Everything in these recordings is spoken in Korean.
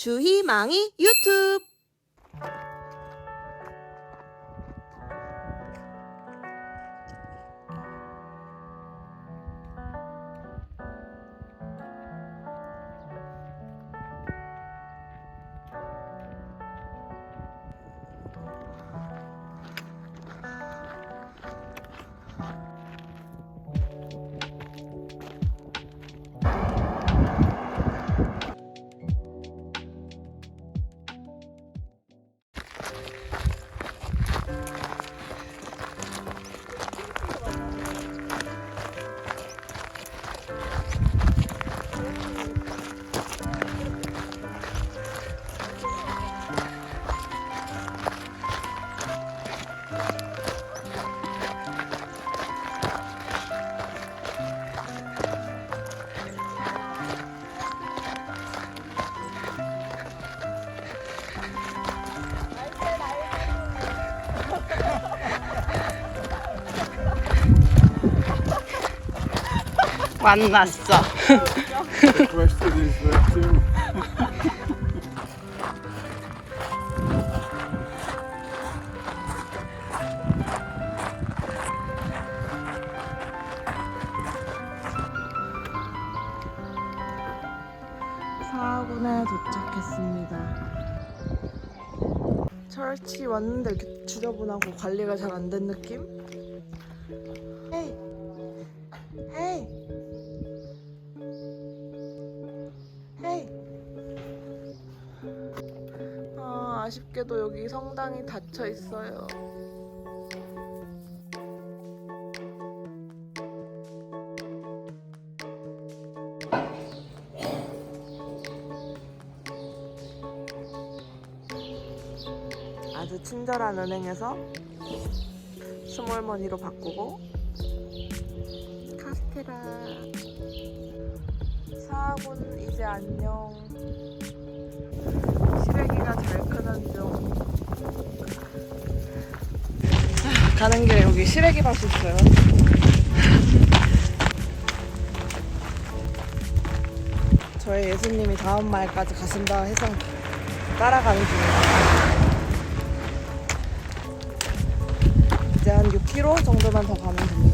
주희망이 유튜브 만났어. 사하군에 도착했습니다. 철치 왔는데 이렇게 지저분하고 관리가 잘 안 된 느낌? 아, 아쉽게도 여기 성당이 닫혀 있어요. 아주 친절한 은행에서 스몰머니로 바꾸고 카스테라 사하군 이제 안녕 시래기가 잘 크는 중. 아, 가는 길에 여기 시래기 밭이 있어요. 저희 예수님이 다음 마을까지 가신다 해서 따라가는 중입니다 이제 한 6km 정도만 더 가면 됩니다.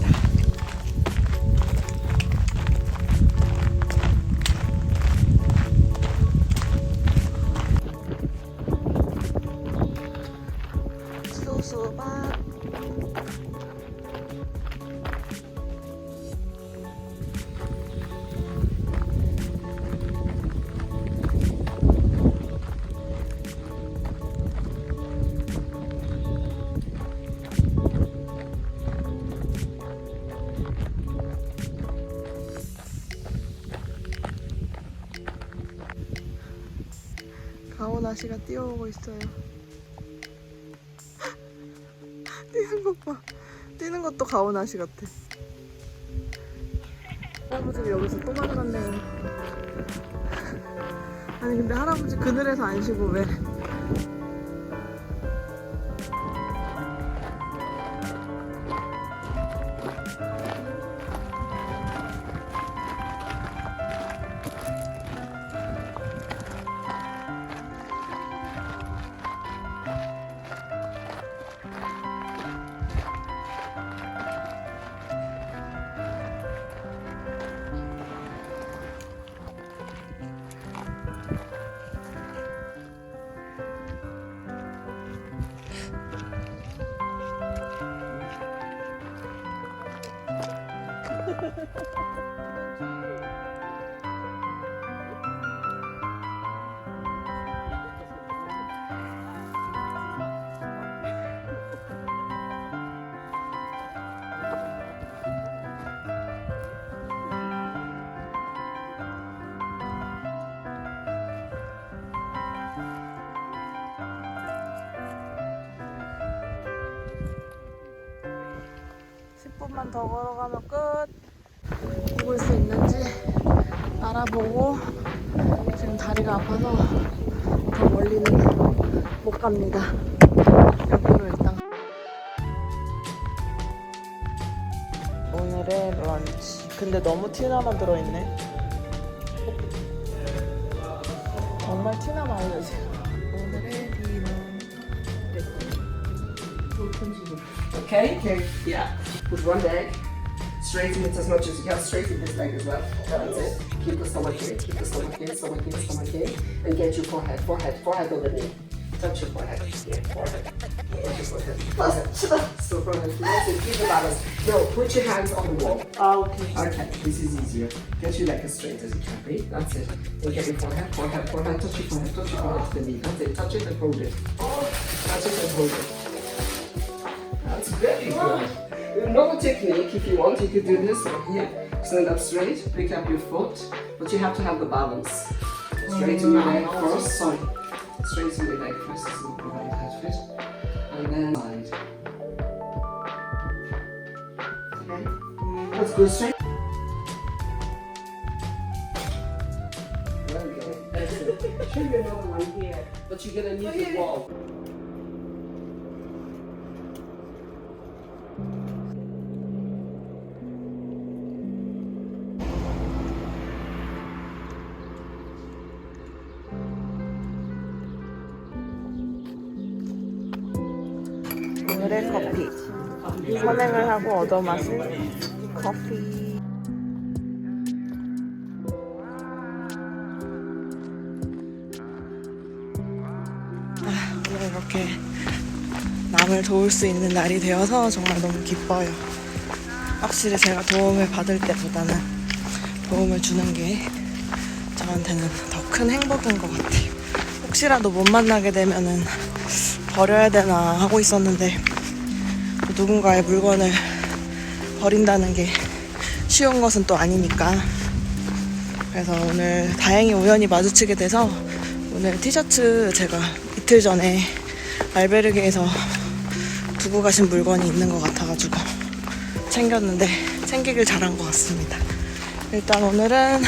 가오나 씨가 뛰어오고 있어요. 뛰는 것 봐. 뛰는 것도 가오나 씨 같아. 할아버지가 여기서 또 만났네요. 아니 근데 할아버지 그늘에서 안 쉬고 왜? 분만 더 걸어가면 끝. 먹을 수 있는지 알아보고 지금 다리가 아파서 더 멀리는 못 갑니다. 여기로 일단 오늘의 런치. 근데 너무 튀나만 들어있네. 어? 정말 티나면 알려주세요. 오늘의 디너. Okay? Okay. Yeah. Put one. straighten it as much as you can. Straighten this leg as well. That's it. Keep the stomach in, keep the stomach in, stomach in, stomach in, and get your forehead, forehead, forehead on the knee. Touch your forehead. Yeah, forehead. Touch your forehead. So forehead. Listen, keep the balance. No. put your hands on the wall. Okay. Okay, this is easier. Get your leg as straight as you can be. That's it. And get your forehead, forehead, forehead, touch your forehead, touch your forehead to the knee. That's it. Touch it and hold it. Oh, touch it and hold it. That's very good. Another technique, if you want, you could do this one here. Stand up straight, pick up your foot, but you have to have the balance. Straighten your leg mm. first, sorry. Straighten your leg first, this is the right head fit. And then side. Okay? Let's go straight. Excellent. Should be another one here, but you're gonna need oh, the wall. 오늘의 커피. 선행을 하고 얻어 마실 커피. 아, 오늘 이렇게 남을 도울 수 있는 날이 되어서 정말 너무 기뻐요. 확실히 제가 도움을 받을 때보다는 도움을 주는 게 저한테는 더 큰 행복인 것 같아요. 혹시라도 못 만나게 되면은 버려야 되나 하고 있었는데 또 누군가의 물건을 버린다는 게 쉬운 것은 또 아니니까 그래서 오늘 다행히 우연히 마주치게 돼서 오늘 티셔츠 제가 이틀 전에 알베르게에서 두고 가신 물건이 있는 것 같아가지고 챙겼는데 챙기길 잘한 것 같습니다. 일단 오늘은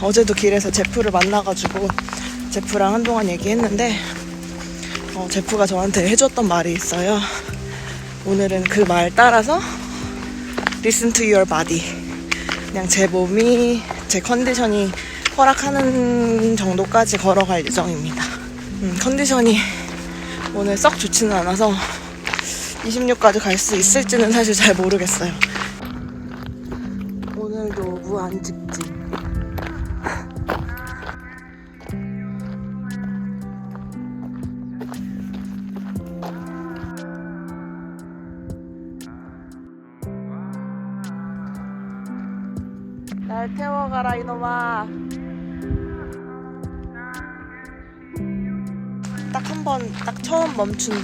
어제도 길에서 제프를 만나가지고 제프랑 한동안 얘기했는데 어, 제프가 저한테 해줬던 말이 있어요. 오늘은 그 말 따라서 listen to your body. 그냥 제 몸이 제 컨디션이 허락하는 정도까지 걸어갈 예정입니다. 음, 컨디션이 오늘 썩 좋지는 않아서 26까지 갈 수 있을지는 사실 잘 모르겠어요. 오늘도 무한 직진. 가라 이놈아. 딱 한 번 딱 처음 멈춘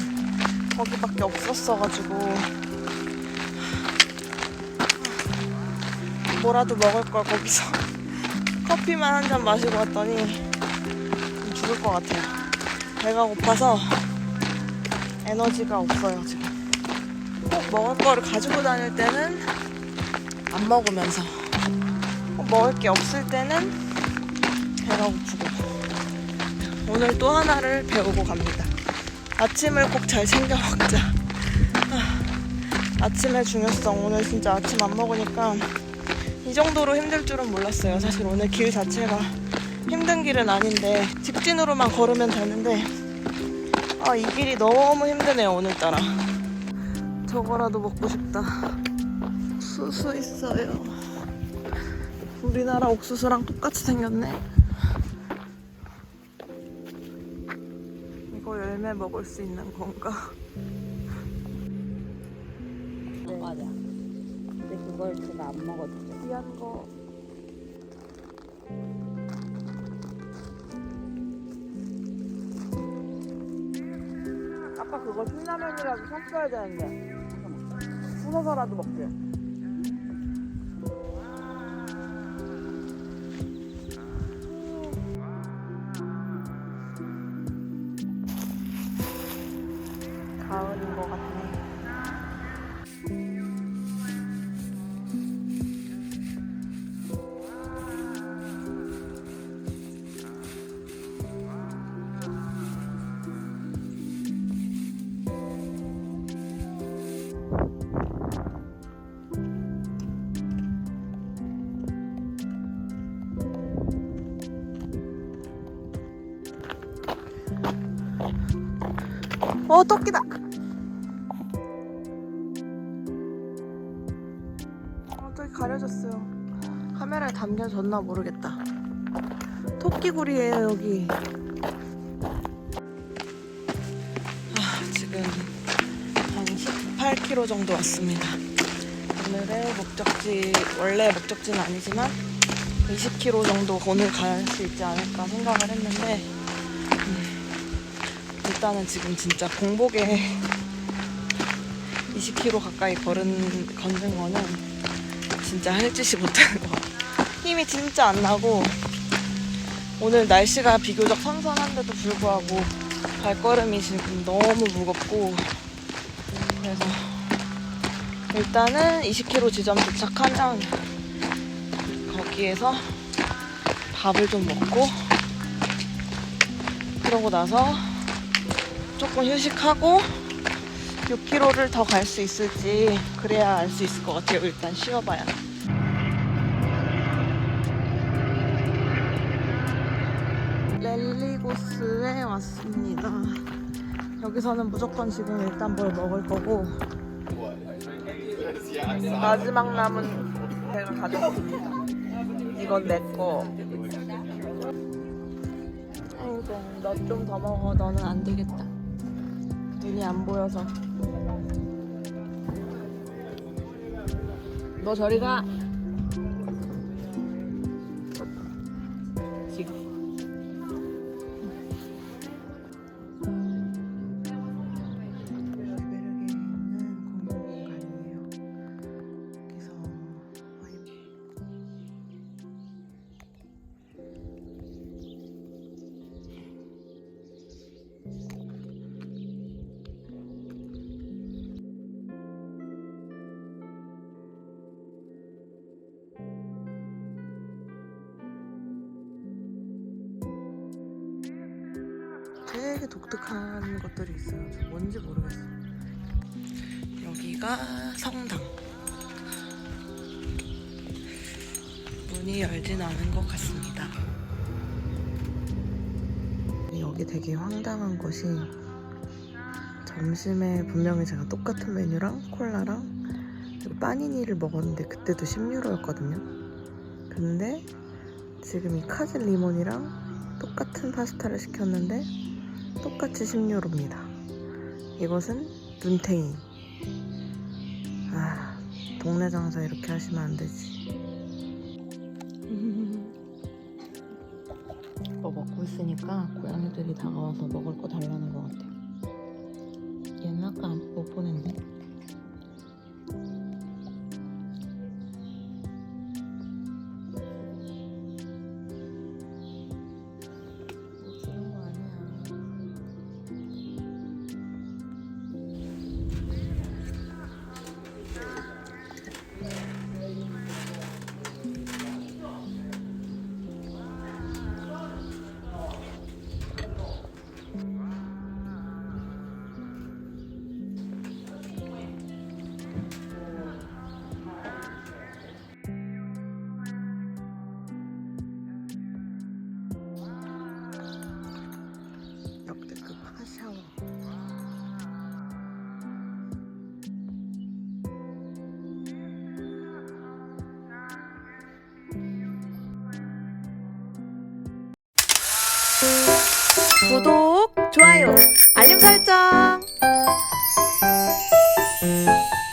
거기밖에 없었어가지고. 뭐라도 먹을 걸 거기서 커피만 한 잔 마시고 왔더니 좀 죽을 것 같아요. 배가 고파서 에너지가 없어요 지금. 꼭 먹을 거를 가지고 다닐 때는 안 먹으면서 꼭 먹을 게 없을 때는 배가 고프고 오늘 또 하나를 배우고 갑니다. 아침을 꼭 잘 챙겨 먹자. 아, 아침의 중요성 오늘 진짜 아침 안 먹으니까 이 정도로 힘들 줄은 몰랐어요. 사실 오늘 길 자체가 힘든 길은 아닌데 직진으로만 걸으면 되는데 아 이 길이 너무 힘드네요 오늘따라. 저거라도 먹고 싶다. 수수 있어요. 우리나라 옥수수랑 똑같이 생겼네. 이거 열매 먹을 수 있는 건가? 맞아. 근데 그걸 제가 안 먹었죠. 귀한 거. 아까 그거 신라면이라도 샀어야 되는데. 부서서라도 먹게. 토끼다. 어 저기 가려졌어요. 카메라에 담겨졌나 모르겠다. 토끼굴이에요 여기. 아 지금 한 18km 정도 왔습니다. 오늘의 목적지 원래 목적지는 아니지만 20km 정도 오늘 갈 수 있지 않을까 생각을 했는데 음, 일단은 지금 진짜 공복에 20km 가까이 걸은 걷는 거는 진짜 할 짓이 못하는 것 같아요. 힘이 진짜 안 나고 오늘 날씨가 비교적 선선한데도 불구하고 발걸음이 지금 너무 무겁고 그래서 일단은 20km 지점 도착하면 거기에서 밥을 좀 먹고 그러고 나서 조금 휴식하고 6km를 더 갈 수 있을지 그래야 알 수 있을 것 같아요. 일단 쉬어봐야. 렐리고스에 왔습니다. 여기서는 무조건 지금 일단 뭘 먹을 거고 마지막 남은 제가 가져왔습니다. 이건 내 거. 아이고, 너 좀 더 먹어. 너는 안 되겠다. 눈이 안 보여서. 너 저리 가. 되게 독특한 것들이 있어요. 저 뭔지 모르겠어요. 여기가 성당. 문이 열진 않은 것 같습니다. 여기 되게 황당한 것이 점심에 분명히 제가 똑같은 메뉴랑 콜라랑 그리고 빠니니를 먹었는데 그때도 10유로였거든요. 근데 지금 이 카즈 리몬이랑 똑같은 파스타를 시켰는데 똑같이 10유로입니다. 이것은 눈탱이. 아, 동네 장사 이렇게 하시면 안 되지. 뭐 먹고 있으니까 고양이들이 다가와서 먹을 거 달라는 것 같아요. 얘는 아까 못 보냈네. 구독, 좋아요, 알림 설정.